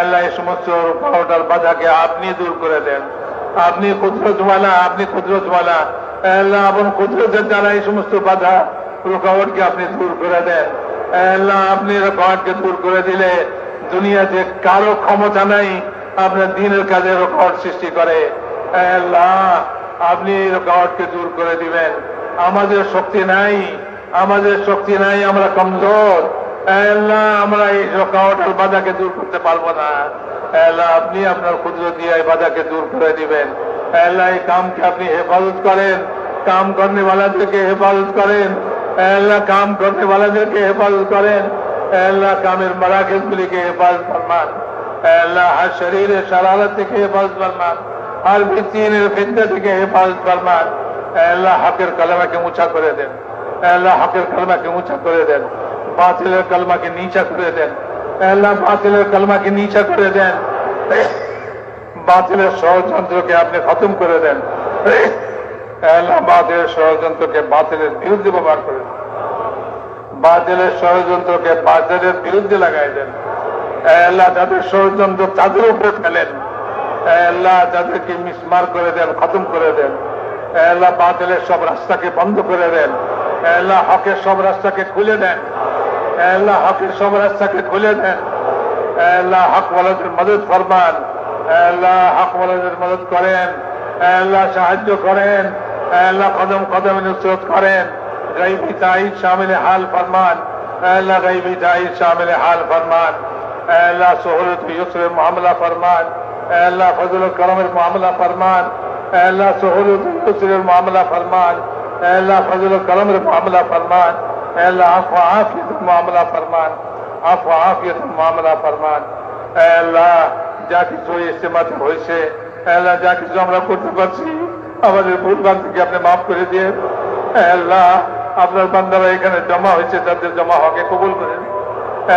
আল্লাহ এই সমস্ত বাধাকে আপনি দূর করে দেন। আপনি কুদরতওয়ালা আপনি কুদরতওয়ালা আল্লাহ এবং কুদরতের দ্বারা এই সমস্ত বাধা রুকাওয়াটকে আপনি দূর করে দেন। আল্লাহ আপনি রুকাওয়াটকে দূর করে দিলে দুনিয়াতে কারও ক্ষমতা নাই, আপনার দিনের কাজে রুকাওয়াট সৃষ্টি করে। আল্লাহ আপনি রুকাওয়াটকে দূর করে দিবেন। আমাদের শক্তি নাই, আমাদের শক্তি নাই, আমরা কমজোর। আমরা এই রকাওয়াট বাজাকে দূর করতে পারব না। আল্লাহ আপনি আপনার ক্ষুদ্র দিয়ে এই বাধাকে দূর করে দিবেন। আল্লাহ এই কামকে আপনি হেফাজত করেন। কাম করনে বালাদেরকে হেফাজত করেন। আল্লাহ কাম করনে বালাদেরকে হেফাজত করেন। আল্লাহ কামের মারাকেশ গুলিকে হেফাজত ফরমান। আল্লাহ হার শরীরের সারালা থেকে হেফাজত ফরমান। হার বিচ্ছিনের ফিন্দা থেকে হেফাজত ফরমান। আল্লাহ হকের কালামাকে উঁচা করে দেন। আল্লাহ হকের কালামাকে উঁচা করে দেন। বাতিলের কলমাকে নিচা করে দেন। আল্লাহ বাতিলের কলমাকে নিচা করে দেন। বাতিলের ষড়যন্ত্রকে আপনি খতম করে দেন। আল্লাহ বাতিলের ষড়যন্ত্রকে বাতিলের বিরুদ্ধে ব্যবহার করে দেন বাতিলের ষড়যন্ত্রকে বাতিলের বিরুদ্ধে লাগাই দেন। আল্লাহ যাদের ষড়যন্ত্র তাদের উপরে ফেলেন। আল্লাহ যাদেরকে মিসমার করে দেন, খতম করে দেন। আল্লাহ বাতিলের সব রাস্তাকে বন্ধ করে দেন। আল্লাহ হকের সব রাস্তাকে খুলে দেন। আল্লাহ হকের সব রাস্তাকে খুলে দেন আল্লাহ হক ওয়ালাদের মদত ফরমান আল্লাহ হক ওয়ালাদের মদত করেন আল্লাহ সাহায্য করেন আল্লাহ কদম কদম নুসরত করেন গরিবী তাইদ শামিল হাল ফরমান আল্লাহ গরিবী তাইদ শামিল হাল ফরমান আল্লাহ সহরত ইউসরের মামলা ফরমান আল্লাহ ফজল করমের মামলা ফরমান আল্লাহ সহরত ইউসরের মামলা ফরমান আল্লাহ ফজল করমের মামলা ফরমান আল্লাহ, আফ আফিয়তের মামলা ফরমান, আফ আফিয়তের মামলা ফরমান। আল্লাহ, যা কিছু ইস্তেমাতে হয়েছে আল্লাহ, যা কিছু আমরা করতে পারছি, আমাদের ভুল থেকে আপনি মাফ করে দিয়ে আল্লাহ, আপনার বান্দারা এখানে জমা হয়েছে, তাদের জমা হকে কবুল করেন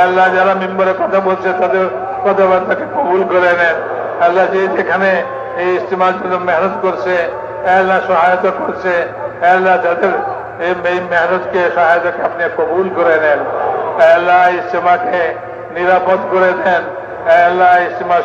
আল্লাহ, যারা মেম্বারে কথা বলছে, তাদের কথাবার্তাকে কবুল করে নেন। আল্লাহ, যে যেখানে এই ইস্তেমার জন্য মেহনত করছে আল্লাহ সহায়তা করছে আল্লাহ তাদের এই এই মেহনতকে সহায়তাকে আপনি কবুল করে নেন। আল্লাহ ইস্তেমাকে নিরাপদ করে দেন। আল্লাহ ইস্তেমা